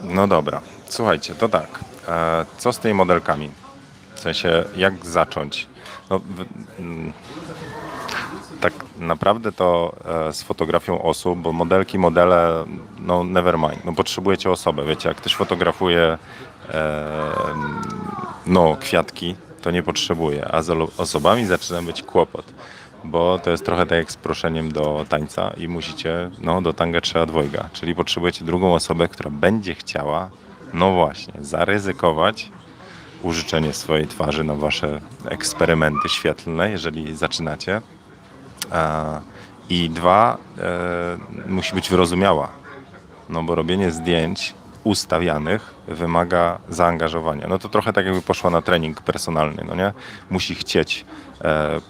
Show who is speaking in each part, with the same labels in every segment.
Speaker 1: No dobra, słuchajcie, to tak. E, co z tymi modelkami? W sensie, jak zacząć? No, mm, tak naprawdę to e, z fotografią osób, bo modelki, modele, no never mind. No potrzebujecie osobę, wiecie, jak ktoś fotografuje e, no kwiatki, to nie potrzebuje, a z osobami zaczyna być kłopot. Bo to jest trochę tak jak z proszeniem do tańca i musicie, no do tanga trzeba dwojga, czyli potrzebujecie drugą osobę, która będzie chciała, no właśnie, zaryzykować użyczenie swojej twarzy na wasze eksperymenty świetlne, jeżeli zaczynacie. I dwa, e, musi być wyrozumiała. No bo robienie zdjęć ustawianych wymaga zaangażowania. No to trochę tak jakby poszła na trening personalny, no nie? Musi chcieć e,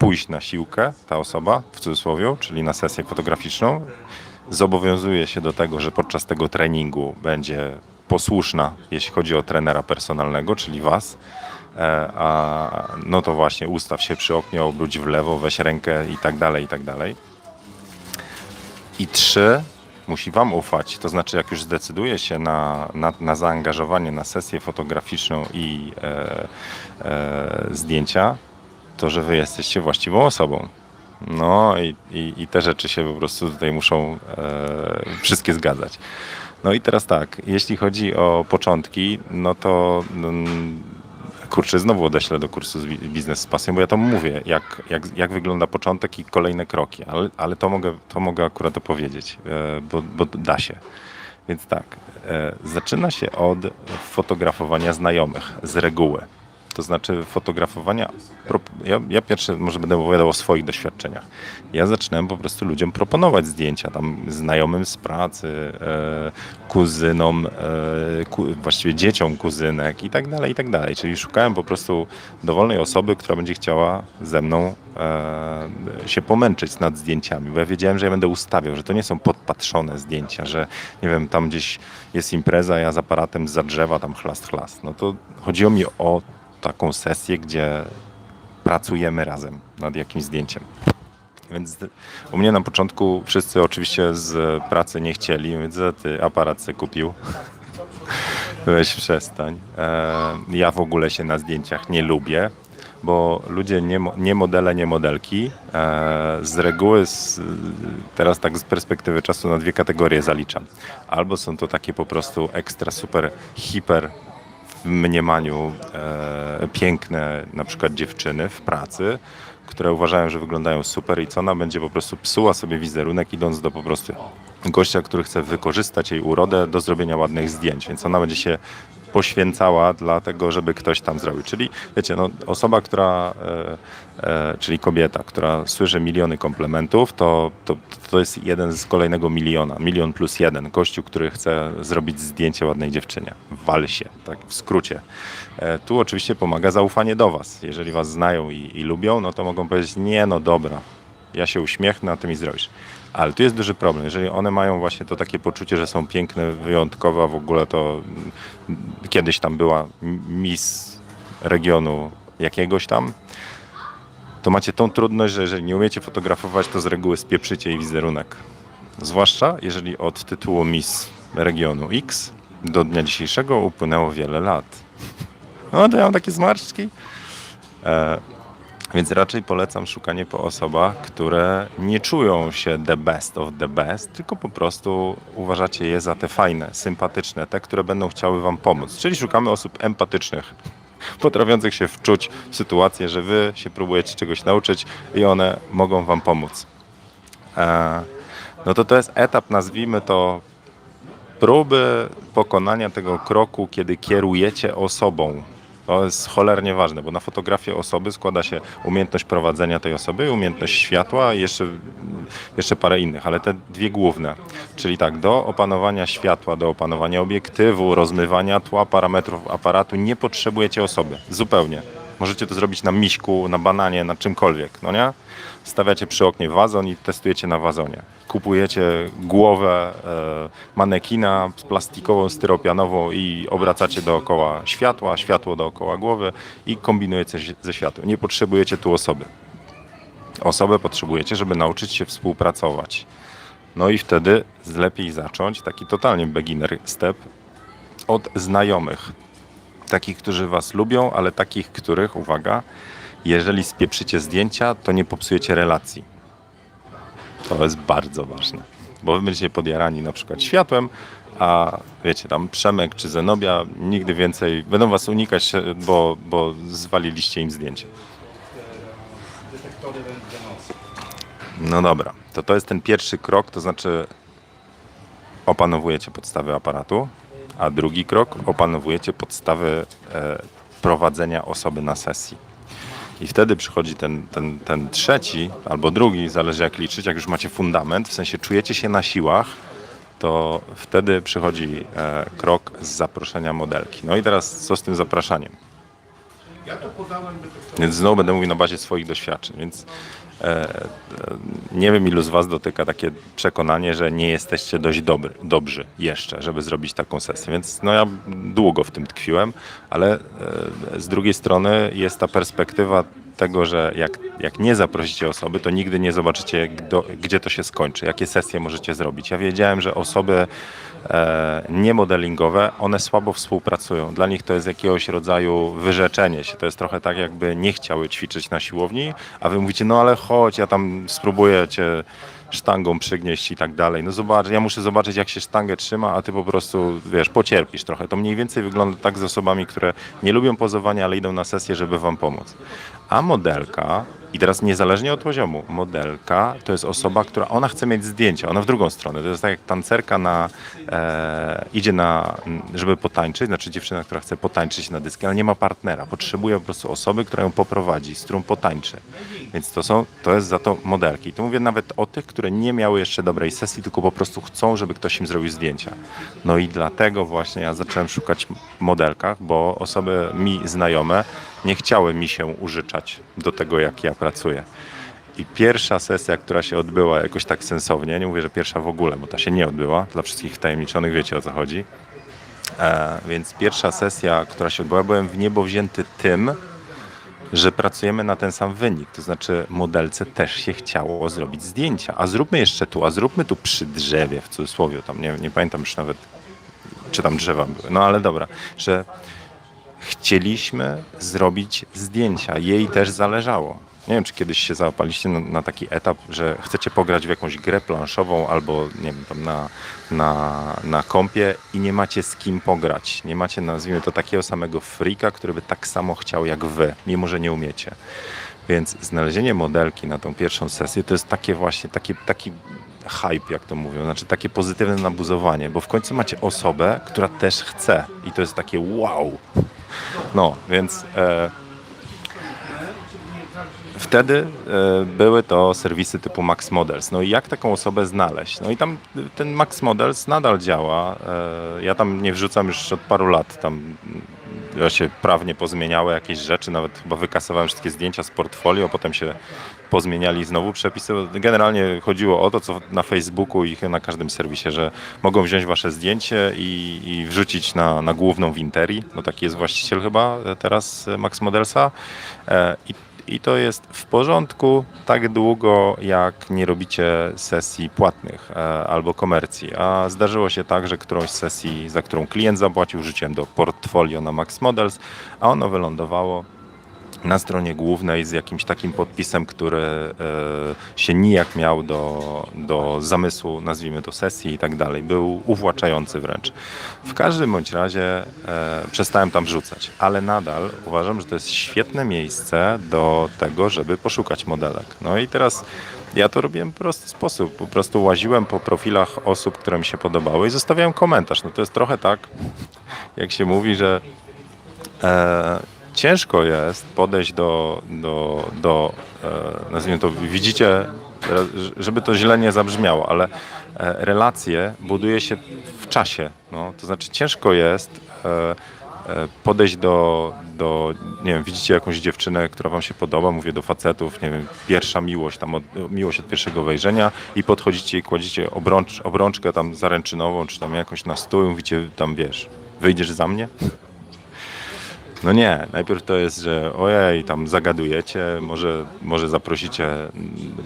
Speaker 1: pójść na siłkę ta osoba, w cudzysłowie, czyli na sesję fotograficzną. Zobowiązuje się do tego, że podczas tego treningu będzie posłuszna, jeśli chodzi o trenera personalnego, czyli was. E, a no to właśnie ustaw się przy oknie, obróć w lewo, weź rękę i tak dalej, i tak dalej. I trzy, musi Wam ufać. To znaczy, jak już zdecyduje się na, na, na zaangażowanie na sesję fotograficzną i e, e, zdjęcia, to że Wy jesteście właściwą osobą. No i, i, i te rzeczy się po prostu tutaj muszą e, wszystkie zgadzać. No i teraz tak, jeśli chodzi o początki, no to mm, kurczę, znowu odeślę do kursu biznes z pasją, bo ja to mówię, jak, jak, jak wygląda początek i kolejne kroki, ale, ale to, mogę, to mogę akurat opowiedzieć, e, bo, bo da się. Więc tak, e, zaczyna się od fotografowania znajomych z reguły. To znaczy fotografowania. Ja, ja pierwszy może będę opowiadał o swoich doświadczeniach. Ja zaczynałem po prostu ludziom proponować zdjęcia, tam znajomym z pracy, e, kuzynom, e, właściwie dzieciom kuzynek i tak dalej, i tak dalej. Czyli szukałem po prostu dowolnej osoby, która będzie chciała ze mną e, się pomęczyć nad zdjęciami, bo ja wiedziałem, że ja będę ustawiał, że to nie są podpatrzone zdjęcia, że nie wiem, tam gdzieś jest impreza, ja z aparatem za drzewa tam chlast, chlast. No to chodziło mi o taką sesję, gdzie pracujemy razem nad jakimś zdjęciem. Więc u mnie na początku wszyscy oczywiście z pracy nie chcieli, więc ty aparat se kupił. Weź przestań. E, ja w ogóle się na zdjęciach nie lubię, bo ludzie nie, nie modele, nie modelki e, z reguły z, teraz tak z perspektywy czasu na dwie kategorie zaliczam. Albo są to takie po prostu ekstra, super, hiper w mniemaniu e, piękne na przykład dziewczyny w pracy, które uważają, że wyglądają super i co ona będzie po prostu psuła sobie wizerunek idąc do po prostu gościa, który chce wykorzystać jej urodę do zrobienia ładnych zdjęć, więc ona będzie się poświęcała dla tego, żeby ktoś tam zrobił. Czyli wiecie, no, osoba, która, e, e, czyli kobieta, która słyszy miliony komplementów, to, to, to jest jeden z kolejnego miliona, milion plus jeden. Gościu, który chce zrobić zdjęcie ładnej dziewczynie. Wal się, tak w skrócie. E, tu oczywiście pomaga zaufanie do was. Jeżeli was znają i, i lubią, no to mogą powiedzieć, nie no dobra, ja się uśmiechnę, a ty mi zrobisz. Ale tu jest duży problem. Jeżeli one mają właśnie to takie poczucie, że są piękne, wyjątkowe, a w ogóle to mm, kiedyś tam była Miss regionu jakiegoś tam, to macie tą trudność, że jeżeli nie umiecie fotografować, to z reguły spieprzycie jej wizerunek. Zwłaszcza jeżeli od tytułu Miss regionu X do dnia dzisiejszego upłynęło wiele lat. No to ja mam takie zmarszczki. E, więc raczej polecam szukanie po osobach, które nie czują się the best of the best, tylko po prostu uważacie je za te fajne, sympatyczne, te, które będą chciały wam pomóc. Czyli szukamy osób empatycznych, potrafiących się wczuć w sytuację, że wy się próbujecie czegoś nauczyć i one mogą wam pomóc. E, no to to jest etap, nazwijmy to próby pokonania tego kroku, kiedy kierujecie osobą. To jest cholernie ważne, bo na fotografię osoby składa się umiejętność prowadzenia tej osoby, umiejętność światła i jeszcze, jeszcze parę innych, ale te dwie główne. Czyli tak, do opanowania światła, do opanowania obiektywu, rozmywania tła, parametrów aparatu nie potrzebujecie osoby. Zupełnie. Możecie to zrobić na miśku, na bananie, na czymkolwiek, no nie? Stawiacie przy oknie wazon i testujecie na wazonie. Kupujecie głowę e, manekina plastikową, styropianową i obracacie dookoła światła, światło dookoła głowy i kombinujecie ze światłem. Nie potrzebujecie tu osoby. Osobę potrzebujecie, żeby nauczyć się współpracować. No i wtedy lepiej zacząć taki totalnie beginner step od znajomych. Takich, którzy was lubią, ale takich, których, uwaga, jeżeli spieprzycie zdjęcia, to nie popsujecie relacji. To jest bardzo ważne, bo wy będziecie podjarani na przykład światłem, a wiecie, tam Przemek czy Zenobia nigdy więcej będą was unikać, bo, bo zwaliliście im zdjęcie. No dobra, to to jest ten pierwszy krok, to znaczy opanowujecie podstawy aparatu, a drugi krok opanowujecie podstawy e, prowadzenia osoby na sesji. I wtedy przychodzi ten, ten, ten trzeci albo drugi, zależy jak liczyć, jak już macie fundament, w sensie czujecie się na siłach, to wtedy przychodzi e, krok z zaproszenia modelki. No i teraz co z tym zapraszaniem? Więc znowu będę mówił na bazie swoich doświadczeń, więc nie wiem ilu z Was dotyka takie przekonanie, że nie jesteście dość dobry, dobrzy jeszcze, żeby zrobić taką sesję. Więc no ja długo w tym tkwiłem, ale e, z drugiej strony jest ta perspektywa tego, że jak, jak nie zaprosicie osoby, to nigdy nie zobaczycie, gdzie to się skończy, jakie sesje możecie zrobić. Ja wiedziałem, że osoby e, niemodelingowe, one słabo współpracują. Dla nich to jest jakiegoś rodzaju wyrzeczenie się. To jest trochę tak, jakby nie chciały ćwiczyć na siłowni, a wy mówicie, no ale chodź, ja tam spróbuję cię sztangą przygnieść i tak dalej. No zobacz, ja muszę zobaczyć, jak się sztangę trzyma, a ty po prostu, wiesz, pocierpisz trochę. To mniej więcej wygląda tak z osobami, które nie lubią pozowania, ale idą na sesję, żeby wam pomóc. A modelka, i teraz niezależnie od poziomu, modelka to jest osoba, która, ona chce mieć zdjęcia, ona w drugą stronę. To jest tak jak tancerka na, e, idzie na, żeby potańczyć, znaczy dziewczyna, która chce potańczyć na dyski, ale nie ma partnera. Potrzebuje po prostu osoby, która ją poprowadzi, z którą potańczy. Więc to są, to jest za to modelki. I tu mówię nawet o tych, które nie miały jeszcze dobrej sesji, tylko po prostu chcą, żeby ktoś im zrobił zdjęcia. No i dlatego właśnie ja zacząłem szukać modelkach, bo osoby mi znajome nie chciały mi się użyczać do tego, jak ja pracuję. I pierwsza sesja, która się odbyła jakoś tak sensownie, nie mówię, że pierwsza w ogóle, bo ta się nie odbyła, dla wszystkich wtajemniczonych wiecie o co chodzi. E, więc pierwsza sesja, która się odbyła, byłem w niebo wzięty tym, że pracujemy na ten sam wynik. To znaczy, modelce też się chciało zrobić zdjęcia. A zróbmy jeszcze tu, a zróbmy tu przy drzewie, w cudzysłowie, tam nie, nie pamiętam już nawet, czy tam drzewa były. No ale dobra, że chcieliśmy zrobić zdjęcia. Jej też zależało. Nie wiem, czy kiedyś się załapaliście na, na taki etap, że chcecie pograć w jakąś grę planszową albo nie wiem, tam na, na, na kompie i nie macie z kim pograć. Nie macie, nazwijmy to, takiego samego freaka, który by tak samo chciał jak wy, mimo że nie umiecie. Więc znalezienie modelki na tą pierwszą sesję to jest takie właśnie, taki, taki hype, jak to mówią, znaczy takie pozytywne nabuzowanie, bo w końcu macie osobę, która też chce i to jest takie wow. No, więc e, wtedy e, były to serwisy typu Max Models. No i jak taką osobę znaleźć? No i tam ten Max Models nadal działa. E, ja tam nie wrzucam już od paru lat. Tam mm, się prawnie pozmieniały jakieś rzeczy, nawet chyba wykasowałem wszystkie zdjęcia z portfolio, potem się pozmieniali znowu przepisy. Generalnie chodziło o to, co na Facebooku i na każdym serwisie, że mogą wziąć wasze zdjęcie i, i wrzucić na, na główną w Interi, bo taki jest właściciel chyba teraz Max Modelsa. E, I i to jest w porządku tak długo, jak nie robicie sesji płatnych e, albo komercji. A zdarzyło się tak, że którąś z sesji, za którą klient zapłacił, rzuciłem do portfolio na Max Models, a ono wylądowało na stronie głównej z jakimś takim podpisem, który e, się nijak miał do, do zamysłu, nazwijmy to sesji i tak dalej. Był uwłaczający wręcz. W każdym bądź razie e, przestałem tam wrzucać, ale nadal uważam, że to jest świetne miejsce do tego, żeby poszukać modelek. No i teraz ja to robiłem w prosty sposób. Po prostu łaziłem po profilach osób, które mi się podobały i zostawiałem komentarz. No to jest trochę tak, jak się mówi, że e, ciężko jest podejść do, do, do e, nazwijmy to, widzicie, żeby to źle nie zabrzmiało, ale e, relacje buduje się w czasie. No, to znaczy ciężko jest e, podejść do, do, nie wiem, widzicie jakąś dziewczynę, która wam się podoba, mówię do facetów, nie wiem, pierwsza miłość, tam od, miłość od pierwszego wejrzenia i podchodzicie i kładziecie obrącz, obrączkę tam zaręczynową, czy tam jakąś na stół i mówicie tam, wiesz, wyjdziesz za mnie? No nie, najpierw to jest, że ojej, tam zagadujecie, może, może zaprosicie,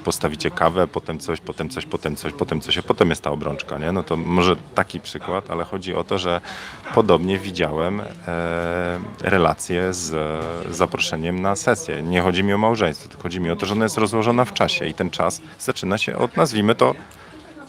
Speaker 1: postawicie kawę, potem coś, potem coś, potem coś, potem coś, a potem jest ta obrączka, nie? No to może taki przykład, ale chodzi o to, że podobnie widziałem e, relacje z zaproszeniem na sesję. Nie chodzi mi o małżeństwo, tylko chodzi mi o to, że ona jest rozłożona w czasie i ten czas zaczyna się od, nazwijmy to,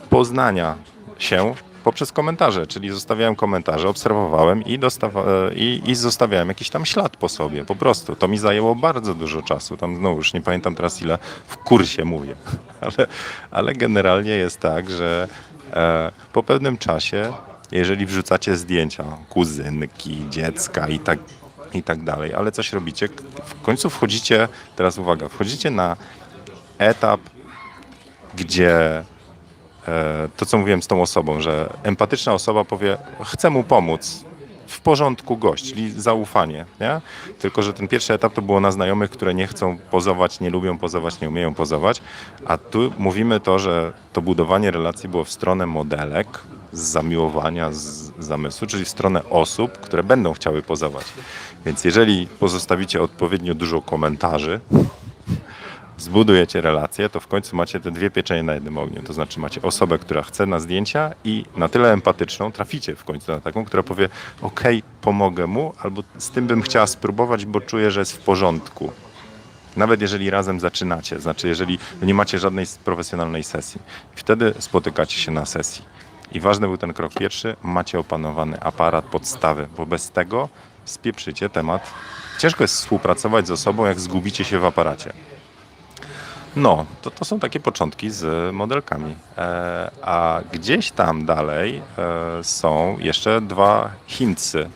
Speaker 1: poznania się poprzez komentarze, czyli zostawiałem komentarze, obserwowałem i, e, i, i zostawiałem jakiś tam ślad po sobie, po prostu. To mi zajęło bardzo dużo czasu, tam znowu już nie pamiętam teraz ile w kursie mówię, ale, ale generalnie jest tak, że e, po pewnym czasie, jeżeli wrzucacie zdjęcia kuzynki, dziecka i tak, i tak dalej, ale coś robicie, w końcu wchodzicie, teraz uwaga, wchodzicie na etap, gdzie to, co mówiłem z tą osobą, że empatyczna osoba powie, chcę mu pomóc, w porządku gość, zaufanie, nie? Tylko, że ten pierwszy etap to było na znajomych, które nie chcą pozować, nie lubią pozować, nie umieją pozować, a tu mówimy to, że to budowanie relacji było w stronę modelek, z zamiłowania, z zamysłu, czyli w stronę osób, które będą chciały pozować. Więc jeżeli pozostawicie odpowiednio dużo komentarzy, zbudujecie relację, to w końcu macie te dwie pieczenie na jednym ogniu. To znaczy macie osobę, która chce na zdjęcia i na tyle empatyczną, traficie w końcu na taką, która powie ok, pomogę mu, albo z tym bym chciała spróbować, bo czuję, że jest w porządku. Nawet jeżeli razem zaczynacie, znaczy jeżeli nie macie żadnej profesjonalnej sesji. Wtedy spotykacie się na sesji. I ważny był ten krok pierwszy, macie opanowany aparat, podstawy, bo bez tego spieprzycie temat. Ciężko jest współpracować z osobą, jak zgubicie się w aparacie. No, to, to są takie początki z modelkami. E, a gdzieś tam dalej e, są jeszcze dwa hintsy.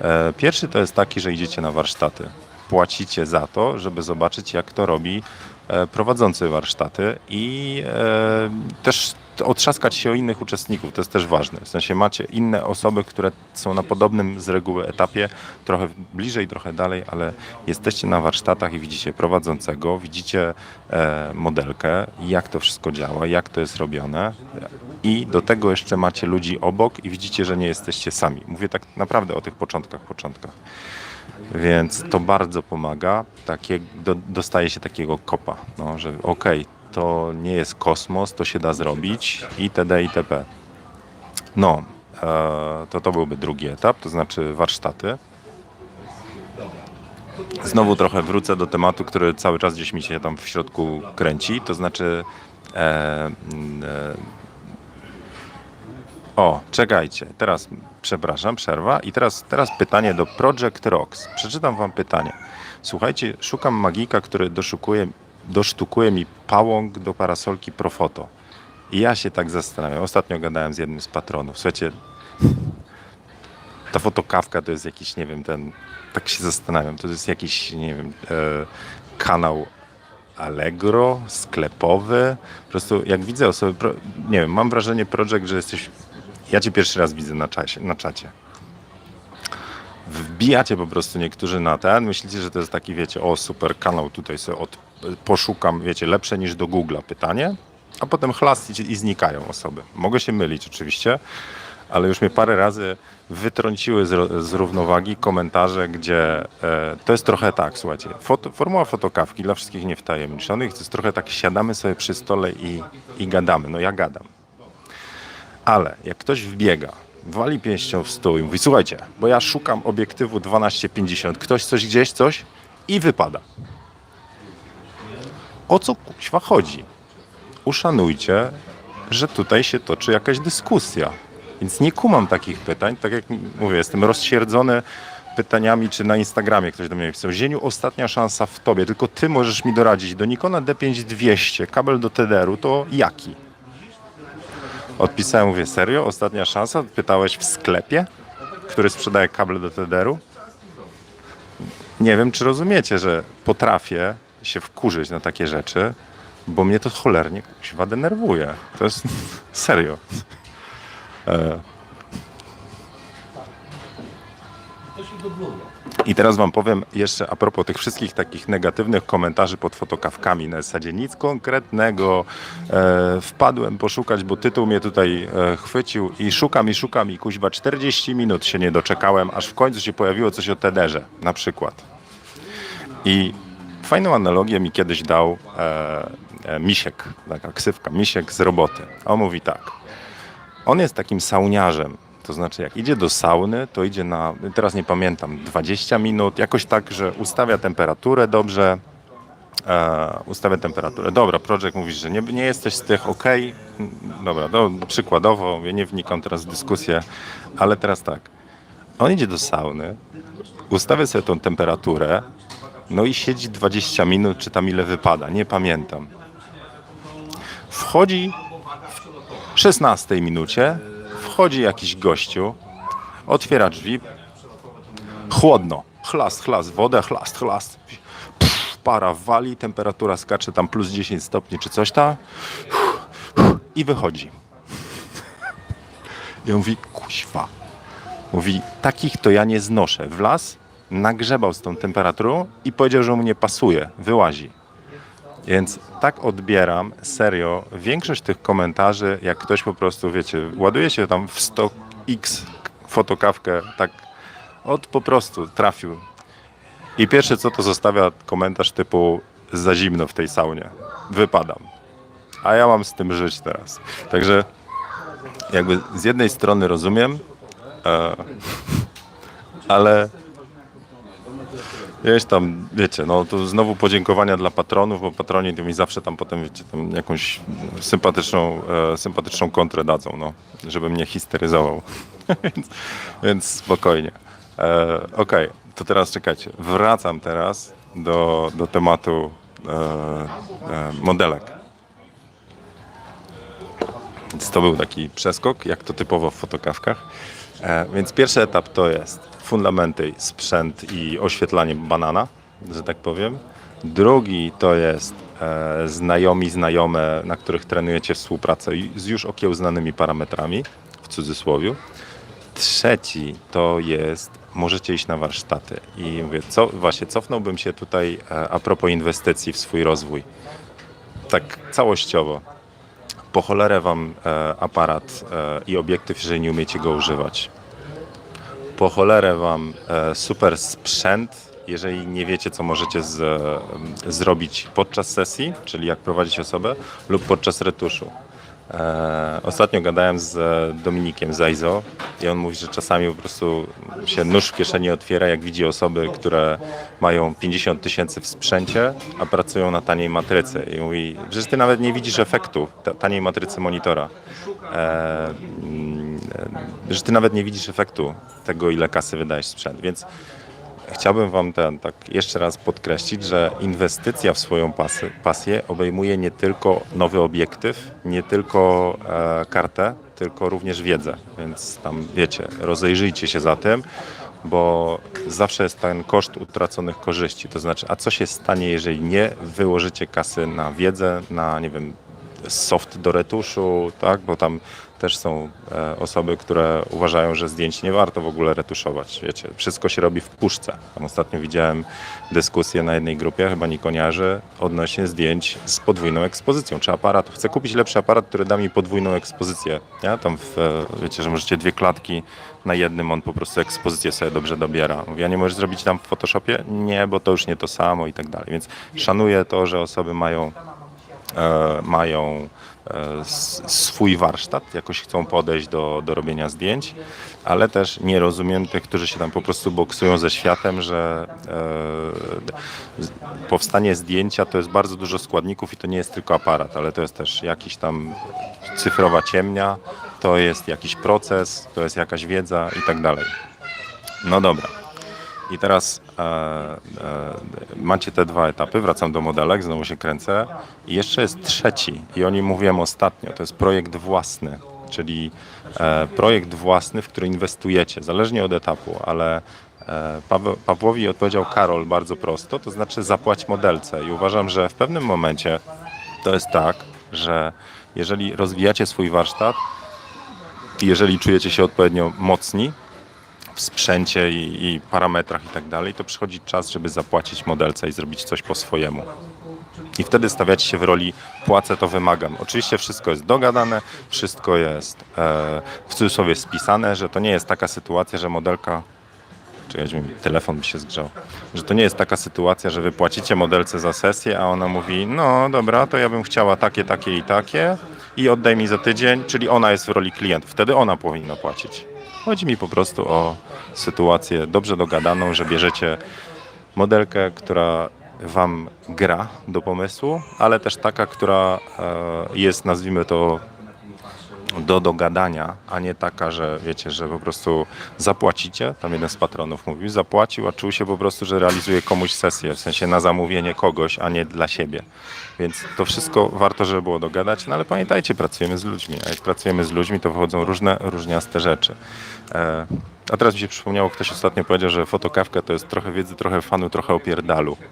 Speaker 1: E, pierwszy to jest taki, że idziecie na warsztaty. Płacicie za to, żeby zobaczyć, jak to robi e, prowadzący warsztaty i e, też otrzaskać się o innych uczestników, to jest też ważne. W sensie macie inne osoby, które są na podobnym z reguły etapie, trochę bliżej, trochę dalej, ale jesteście na warsztatach i widzicie prowadzącego, widzicie e, modelkę, jak to wszystko działa, jak to jest robione i do tego jeszcze macie ludzi obok i widzicie, że nie jesteście sami. Mówię tak naprawdę o tych początkach, początkach. Więc to bardzo pomaga. Takie, do, dostaje się takiego kopa, no, że okej, to nie jest kosmos, to się da zrobić itd. itp. No, e, to to byłby drugi etap, to znaczy warsztaty. Znowu trochę wrócę do tematu, który cały czas gdzieś mi się tam w środku kręci, to znaczy e, mm, e, o, czekajcie, teraz przepraszam, przerwa. I teraz, teraz pytanie do Project Rocks. Przeczytam wam pytanie. Słuchajcie, szukam magika, który doszukuje, dosztukuje mi pałąk do parasolki Profoto. I ja się tak zastanawiam. Ostatnio gadałem z jednym z patronów. Słuchajcie, ta fotokawka to jest jakiś, nie wiem, ten, tak się zastanawiam, to jest jakiś, nie wiem, e, kanał Allegro, sklepowy. Po prostu jak widzę osoby, pro, nie wiem, mam wrażenie, Project, że jesteś, ja cię pierwszy raz widzę na, na czacie. Wbijacie po prostu niektórzy na ten, myślicie, że to jest taki, wiecie, o super kanał, tutaj sobie od, poszukam, wiecie, lepsze niż do Google'a pytanie, a potem chlas i, znikają osoby. Mogę się mylić oczywiście, ale już mnie parę razy wytrąciły z, z równowagi komentarze, gdzie e, to jest trochę tak, słuchajcie, foto, formuła fotokawki dla wszystkich niewtajemniczonych, to jest trochę tak, siadamy sobie przy stole i, i gadamy. No ja gadam. Ale jak ktoś wbiega, wali pięścią w stół i mówi, słuchajcie, bo ja szukam obiektywu 1250, ktoś coś gdzieś, coś i wypada. O co kuźwa chodzi? Uszanujcie, że tutaj się toczy jakaś dyskusja. Więc nie kumam takich pytań. Tak jak mówię, jestem rozsierdzony pytaniami, czy na Instagramie ktoś do mnie pisał. Zieniu, ostatnia szansa w tobie, tylko ty możesz mi doradzić. Do Nikona D5200, kabel do TDR-u, to jaki? Odpisałem, mówię, serio? Ostatnia szansa? Pytałeś w sklepie, który sprzedaje kable do TDR-u? Nie wiem, czy rozumiecie, że potrafię się wkurzyć na takie rzeczy, bo mnie to cholernie kuźwa denerwuje. To jest serio. E. I teraz wam powiem jeszcze a propos tych wszystkich takich negatywnych komentarzy pod fotokawkami na zasadzie nic konkretnego. E, wpadłem poszukać, bo tytuł mnie tutaj e, chwycił i szukam i szukam i kuźba 40 minut się nie doczekałem, aż w końcu się pojawiło coś o Tederze na przykład. I fajną analogię mi kiedyś dał e, e, Misiek, taka ksywka, Misiek z roboty. On mówi tak. On jest takim sauniarzem. To znaczy, jak idzie do sauny, to idzie na, teraz nie pamiętam, 20 minut, jakoś tak, że ustawia temperaturę dobrze. E, ustawia temperaturę. Dobra, projekt mówisz, że nie, nie jesteś z tych, ok. Dobra, no, przykładowo, ja nie wnikam teraz w dyskusję, ale teraz tak. On idzie do sauny, ustawia sobie tą temperaturę, no i siedzi 20 minut, czy tam ile wypada, nie pamiętam. Wchodzi w 16 minucie, wchodzi jakiś gościu, otwiera drzwi, chłodno, chlast, chlast, wodę, chlast, chlast. Pff, para wali, temperatura skacze tam plus 10 stopni czy coś tam i wychodzi. I on mówi, kuźwa. Mówi, takich to ja nie znoszę. Wlazł, nagrzebał z tą temperaturą i powiedział, że mu nie pasuje, wyłazi. Więc tak odbieram serio większość tych komentarzy, jak ktoś po prostu, wiecie, ładuje się tam w 100x fotokawkę, tak od po prostu trafił. I pierwsze co to zostawia komentarz typu za zimno w tej saunie, wypadam. A ja mam z tym żyć teraz. Także jakby z jednej strony rozumiem, e, ale Wiesz tam, wiecie, no to znowu podziękowania dla patronów, bo patroni to mi zawsze tam potem, wiecie, tam jakąś sympatyczną, e, sympatyczną kontrę dadzą, no, żeby mnie histeryzował. więc, więc spokojnie. E, Okej, to teraz czekajcie. Wracam teraz do, do tematu e, e, modelek. Więc to był taki przeskok, jak to typowo w fotokawkach. E, więc pierwszy etap to jest fundamenty, sprzęt i oświetlanie banana, że tak powiem. Drugi to jest e, znajomi, znajome, na których trenujecie współpracę z już okiełznanymi parametrami, w cudzysłowie. Trzeci to jest, możecie iść na warsztaty. I mówię, co, właśnie cofnąłbym się tutaj e, a propos inwestycji w swój rozwój. Tak całościowo po cholerę wam e, aparat e, i obiektyw, jeżeli nie umiecie go używać. Po cholerę wam e, super sprzęt, jeżeli nie wiecie, co możecie z, zrobić podczas sesji, czyli jak prowadzić osobę, lub podczas retuszu. E, ostatnio gadałem z e, Dominikiem Zajzo i on mówi, że czasami po prostu się nóż w kieszeni otwiera, jak widzi osoby, które mają 50 tysięcy w sprzęcie, a pracują na taniej matrycy. I mówi, że ty nawet nie widzisz efektu ta- taniej matrycy monitora. E, mm, że ty nawet nie widzisz efektu tego, ile kasy wydajesz w sprzęt. Więc Chciałbym Wam ten, tak jeszcze raz podkreślić, że inwestycja w swoją pasy, pasję obejmuje nie tylko nowy obiektyw, nie tylko e, kartę, tylko również wiedzę. Więc tam wiecie, rozejrzyjcie się za tym, bo zawsze jest ten koszt utraconych korzyści. To znaczy, a co się stanie, jeżeli nie wyłożycie kasy na wiedzę, na nie wiem, soft do retuszu, tak? Bo tam też są e, osoby, które uważają, że zdjęć nie warto w ogóle retuszować. Wiecie, wszystko się robi w puszce. Tam ostatnio widziałem dyskusję na jednej grupie, chyba nikoniarzy, odnośnie zdjęć z podwójną ekspozycją. Czy aparat, chcę kupić lepszy aparat, który da mi podwójną ekspozycję. Ja tam, w, e, wiecie, że możecie dwie klatki na jednym, on po prostu ekspozycję sobie dobrze dobiera. Mówię, a nie możesz zrobić tam w Photoshopie? Nie, bo to już nie to samo i tak dalej. Więc szanuję to, że osoby mają mają e, swój warsztat, jakoś chcą podejść do, do robienia zdjęć, ale też nie rozumiem tych, którzy się tam po prostu boksują ze światem, że e, powstanie zdjęcia to jest bardzo dużo składników i to nie jest tylko aparat, ale to jest też jakiś tam cyfrowa ciemnia, to jest jakiś proces, to jest jakaś wiedza i tak dalej. No dobra. I teraz e, e, macie te dwa etapy, wracam do modelek, znowu się kręcę. I jeszcze jest trzeci, i o nim mówiłem ostatnio, to jest projekt własny, czyli e, projekt własny, w który inwestujecie, zależnie od etapu, ale e, Pawłowi odpowiedział Karol bardzo prosto, to znaczy zapłać modelce. I uważam, że w pewnym momencie to jest tak, że jeżeli rozwijacie swój warsztat jeżeli czujecie się odpowiednio mocni, w sprzęcie i, i parametrach i tak dalej, to przychodzi czas, żeby zapłacić modelce i zrobić coś po swojemu. I wtedy stawiacie się w roli płacę, to wymagam. Oczywiście wszystko jest dogadane, wszystko jest e, w cudzysłowie spisane, że to nie jest taka sytuacja, że modelka Czekajcie, mi telefon mi się zgrzał. Że to nie jest taka sytuacja, że wy płacicie modelce za sesję, a ona mówi, no dobra, to ja bym chciała takie, takie i takie i oddaj mi za tydzień, czyli ona jest w roli klienta. Wtedy ona powinna płacić. Chodzi mi po prostu o sytuację dobrze dogadaną, że bierzecie modelkę, która wam gra do pomysłu, ale też taka, która e, jest, nazwijmy to, do dogadania, a nie taka, że wiecie, że po prostu zapłacicie, tam jeden z patronów mówił, zapłacił, a czuł się po prostu, że realizuje komuś sesję, w sensie na zamówienie kogoś, a nie dla siebie. Więc to wszystko warto, żeby było dogadać, no ale pamiętajcie, pracujemy z ludźmi, a jak pracujemy z ludźmi, to wychodzą różne, różniaste rzeczy. E, a teraz mi się przypomniało, ktoś ostatnio powiedział, że fotokawka to jest trochę wiedzy, trochę fanu, trochę opierdalu.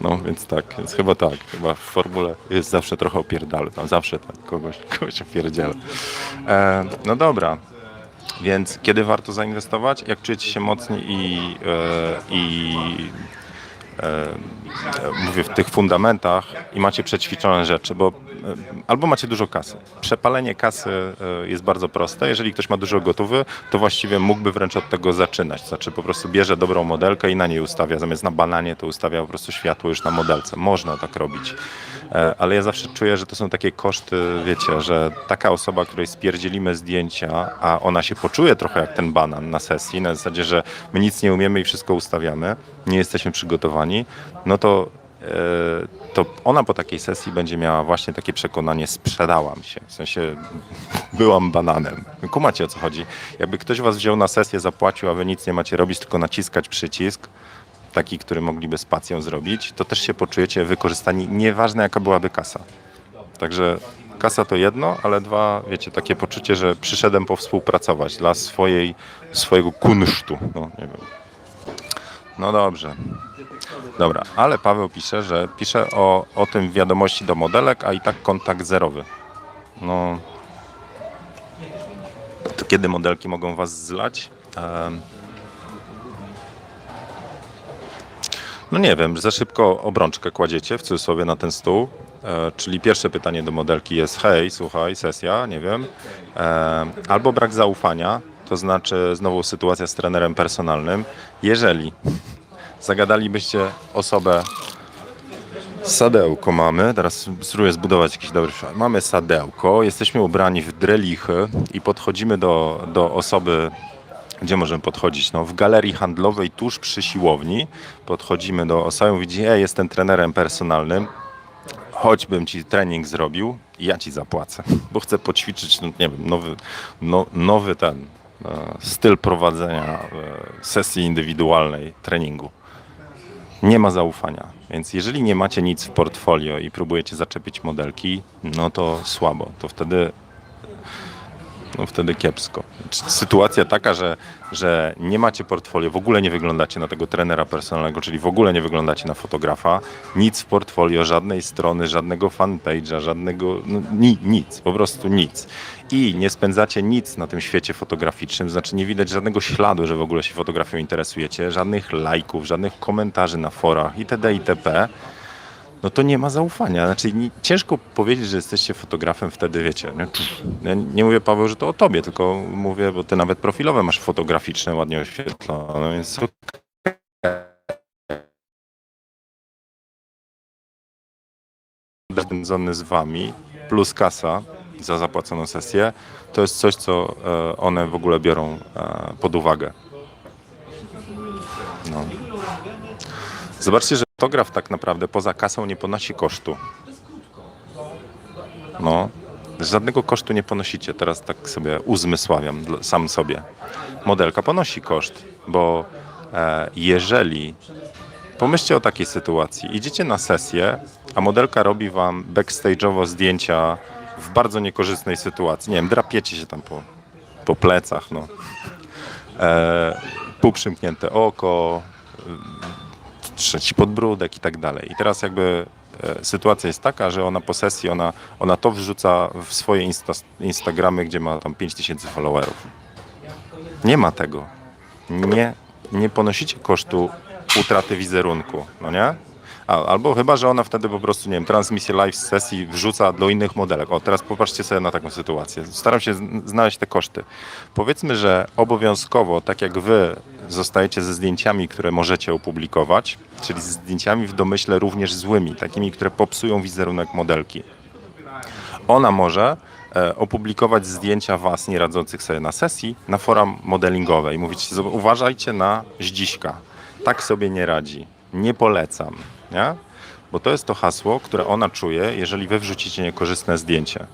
Speaker 1: No więc tak, więc chyba tak. Chyba w formule jest zawsze trochę opierdalu. Tam zawsze tak kogoś, kogoś opierdziela. E, no dobra. Więc kiedy warto zainwestować? Jak czujecie się mocni i, e, i mówię w tych fundamentach i macie przećwiczone rzeczy, bo e, albo macie dużo kasy. Przepalenie kasy e, jest bardzo proste. Jeżeli ktoś ma dużo gotowy, to właściwie mógłby wręcz od tego zaczynać. Znaczy po prostu bierze dobrą modelkę i na niej ustawia. Zamiast na bananie to ustawia po prostu światło już na modelce. Można tak robić. E, Ale ja zawsze czuję, że to są takie koszty, wiecie, że taka osoba, której spierdzielimy zdjęcia, a ona się poczuje trochę jak ten banan na sesji, na zasadzie, że my nic nie umiemy i wszystko ustawiamy, nie jesteśmy przygotowani, no to, e, to ona po takiej sesji będzie miała właśnie takie przekonanie, sprzedałam się, w sensie byłam bananem. Kumacie o co chodzi? Jakby ktoś was wziął na sesję, zapłacił, a wy nic nie macie robić, tylko naciskać przycisk, taki, który mogliby spacją zrobić, to też się poczujecie wykorzystani, nieważne jaka byłaby kasa. Także kasa to jedno, ale dwa, wiecie, takie poczucie, że przyszedłem powspółpracować dla swojej, swojego kunsztu. No, nie wiem. no dobrze. Dobra, ale Paweł pisze, że pisze o, o tym w wiadomości do modelek, a i tak kontakt zerowy. No. To kiedy modelki mogą was zlać? No nie wiem, za szybko obrączkę kładziecie w cudzysłowie na ten stół. E, czyli pierwsze pytanie do modelki jest: hej, słuchaj, sesja, nie wiem. E, albo brak zaufania, to znaczy znowu sytuacja z trenerem personalnym. Jeżeli zagadalibyście osobę Sadełko mamy, teraz spróbuję zbudować jakiś dobry przykład. Mamy sadełko, jesteśmy ubrani w drelichy i podchodzimy do, do osoby, gdzie możemy podchodzić? No, w galerii handlowej tuż przy siłowni. Podchodzimy do osoby, widzi, ja jestem trenerem personalnym, choćbym ci trening zrobił, ja ci zapłacę, bo chcę poćwiczyć, no, nie wiem, nowy, no, nowy ten e, styl prowadzenia e, sesji indywidualnej treningu nie ma zaufania. Więc jeżeli nie macie nic w portfolio i próbujecie zaczepić modelki, no to słabo. To wtedy, no wtedy kiepsko. Sytuacja taka, że, że nie macie portfolio, w ogóle nie wyglądacie na tego trenera personalnego, czyli w ogóle nie wyglądacie na fotografa, nic w portfolio, żadnej strony, żadnego fanpage'a, żadnego, no, ni, nic, po prostu nic. I nie spędzacie nic na tym świecie fotograficznym, znaczy nie widać żadnego śladu, że w ogóle się fotografią interesujecie, żadnych lajków, żadnych komentarzy na forach itd. itp. No to nie ma zaufania. Znaczy nie, ciężko powiedzieć, że jesteście fotografem wtedy, wiecie. Nie, ja nie mówię Paweł, że to o tobie, tylko mówię, bo ty nawet profilowe masz fotograficzne, ładnie oświetlone, więc spędzony z wami plus kasa za zapłaconą sesję, to jest coś, co e, one w ogóle biorą e, pod uwagę. No. Zobaczcie, że fotograf tak naprawdę poza kasą nie ponosi kosztu. No, żadnego kosztu nie ponosicie. Teraz tak sobie uzmysławiam sam sobie. Modelka ponosi koszt, bo e, jeżeli Pomyślcie o takiej sytuacji. Idziecie na sesję, a modelka robi wam backstage'owo zdjęcia w bardzo niekorzystnej sytuacji. Nie wiem, drapiecie się tam po, po plecach, no. E, półprzymknięte oko, trzeci podbródek i tak dalej. I teraz jakby e, sytuacja jest taka, że ona po sesji, ona, ona to wrzuca w swoje insta, Instagramy, gdzie ma tam 5000 followerów. Nie ma tego. Nie, nie ponosicie kosztu utraty wizerunku, no nie? Albo chyba, że ona wtedy po prostu, nie wiem, transmisję live z sesji wrzuca do innych modelek. O, teraz popatrzcie sobie na taką sytuację. Staram się zn- znaleźć te koszty. Powiedzmy, że obowiązkowo, tak jak wy zostajecie ze zdjęciami, które możecie opublikować, czyli z zdjęciami w domyśle również złymi, takimi, które popsują wizerunek modelki ona może e, opublikować zdjęcia was nie radzących sobie na sesji na fora modelingowe i mówić, "Zob- uważajcie na zdziśka. Tak sobie nie radzi. Nie polecam. Nie? Bo to jest to hasło, które ona czuje, jeżeli wy wrzucicie niekorzystne zdjęcie.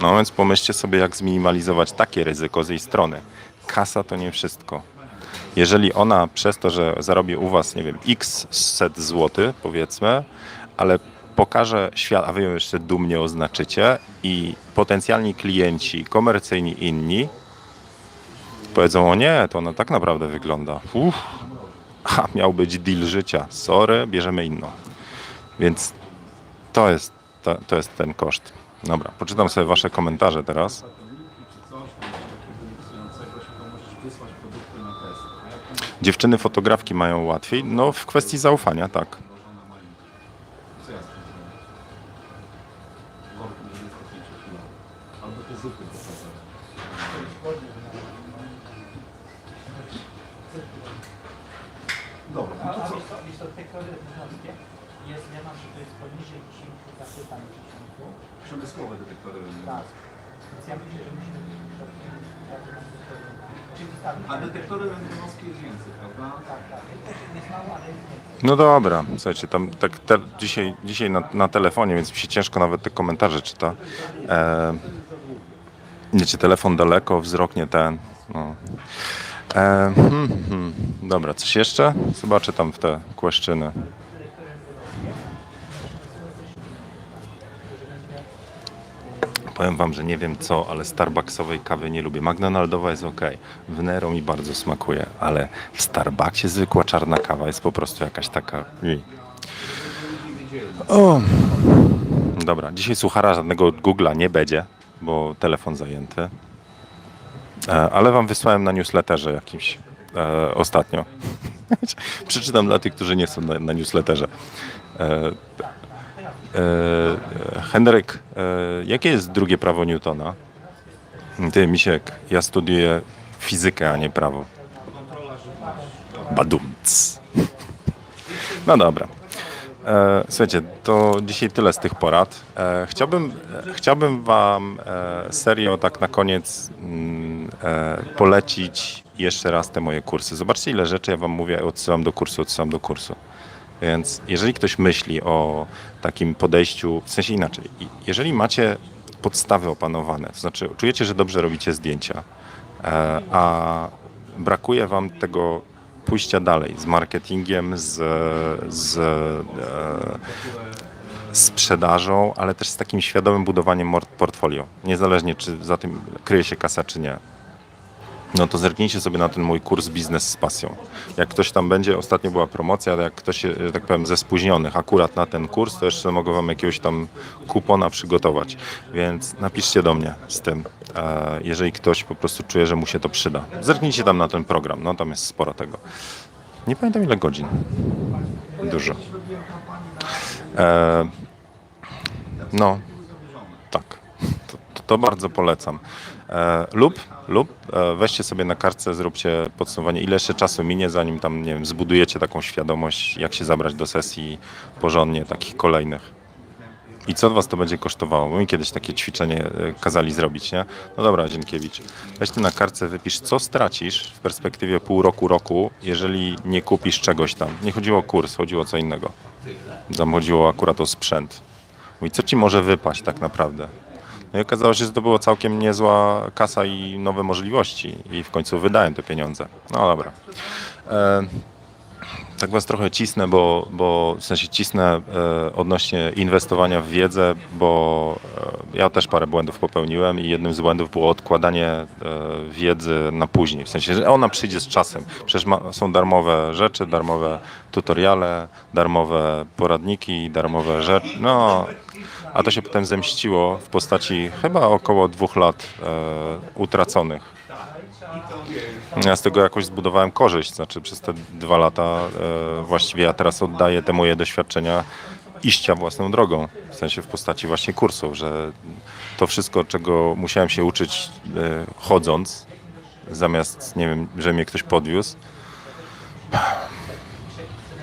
Speaker 1: No więc pomyślcie sobie, jak zminimalizować takie ryzyko z jej strony. Kasa to nie wszystko. Jeżeli ona przez to, że zarobi u was, nie wiem, x set złotych, powiedzmy, ale pokaże świat, a wy ją jeszcze dumnie oznaczycie i potencjalni klienci, komercyjni inni powiedzą, o nie, to ona tak naprawdę wygląda. Uff, a miał być deal życia. Sorry, bierzemy inną. Więc to jest, to, to jest ten koszt. Dobra, poczytam sobie wasze komentarze teraz. Dziewczyny fotografki mają łatwiej? No, w kwestii zaufania, tak.
Speaker 2: Rytmowskie jest zmiana, że to jest poniżej 10 zapytań w przeciągu.
Speaker 3: Przemysłowe detektory.
Speaker 2: Tak. Więc ja myślę, że musimy ustawić.
Speaker 3: A detektory rentgenowskie jest więcej, prawda?
Speaker 2: Tak, tak. Też jest mało, ale jest więcej.
Speaker 1: No dobra, słuchajcie, tam tak te, dzisiaj, dzisiaj na, na telefonie, więc mi się ciężko nawet te komentarze czyta. E, wiecie, telefon daleko, wzrok nie ten. No. E, hmm, hmm. Dobra, coś jeszcze? Zobaczę tam w te kłeszczyny. Powiem wam, że nie wiem co, ale Starbucksowej kawy nie lubię. McDonaldowa jest ok. W Nero mi bardzo smakuje, ale w Starbucksie zwykła czarna kawa jest po prostu jakaś taka... O. Dobra, dzisiaj suchara żadnego Google'a nie będzie, bo telefon zajęty. E, Ale wam wysłałem na newsletterze jakimś e, ostatnio. Przeczytam dla tych, którzy nie są na, newsletterze. E, Henryk, e, jakie jest drugie prawo Newtona? Ty, Misiek, ja studiuję fizykę, a nie prawo. Badumc. No dobra. E, Słuchajcie, to dzisiaj tyle z tych porad. E, Chciałbym, e, chciałbym Wam e, serio tak na koniec mm, e, polecić jeszcze raz te moje kursy. Zobaczcie, ile rzeczy ja Wam mówię, odsyłam do kursu, odsyłam do kursu. Więc jeżeli ktoś myśli o takim podejściu, w sensie inaczej, jeżeli macie podstawy opanowane, to znaczy czujecie, że dobrze robicie zdjęcia, e, a brakuje Wam tego pójścia dalej z marketingiem, z, z e, sprzedażą, ale też z takim świadomym budowaniem portfolio. Niezależnie, czy za tym kryje się kasa, czy nie. No to zerknijcie sobie na ten mój kurs Biznes z pasją. Jak ktoś tam będzie, ostatnio była promocja, ale jak ktoś, że tak powiem, ze spóźnionych akurat na ten kurs, to jeszcze mogę Wam jakiegoś tam kupona przygotować. Więc napiszcie do mnie z tym, e, jeżeli ktoś po prostu czuje, że mu się to przyda. Zerknijcie tam na ten program, no tam jest sporo tego. Nie pamiętam ile godzin. Dużo. E, no, tak. To, to bardzo polecam. E, lub lub e, weźcie sobie na kartce, zróbcie podsumowanie, ile jeszcze czasu minie, zanim tam, nie wiem, zbudujecie taką świadomość, jak się zabrać do sesji porządnie, takich kolejnych. I co was to będzie kosztowało? Bo mi kiedyś takie ćwiczenie e, kazali zrobić, nie? No dobra, Dzienkiewicz, weź ty na kartce, wypisz, co stracisz w perspektywie pół roku, roku, jeżeli nie kupisz czegoś tam. Nie chodziło o kurs, chodziło o co innego. Tam chodziło akurat o sprzęt. Mówi, co ci może wypaść tak naprawdę? No i okazało się, że to była całkiem niezła kasa i nowe możliwości. I w końcu wydałem te pieniądze. No dobra. E, tak was trochę cisnę, bo, bo w sensie cisnę e, odnośnie inwestowania w wiedzę, bo e, ja też parę błędów popełniłem i jednym z błędów było odkładanie e, wiedzy na później. W sensie, że ona przyjdzie z czasem. Przecież ma, są darmowe rzeczy, darmowe tutoriale, darmowe poradniki, darmowe rzeczy. No, a to się potem zemściło w postaci chyba około dwóch lat e, utraconych. Ja z tego jakoś zbudowałem korzyść, znaczy przez te dwa lata e, właściwie ja teraz oddaję te moje doświadczenia iścia własną drogą, w sensie w postaci właśnie kursów, że to wszystko, czego musiałem się uczyć e, chodząc, zamiast, nie wiem, że mnie ktoś podwiózł,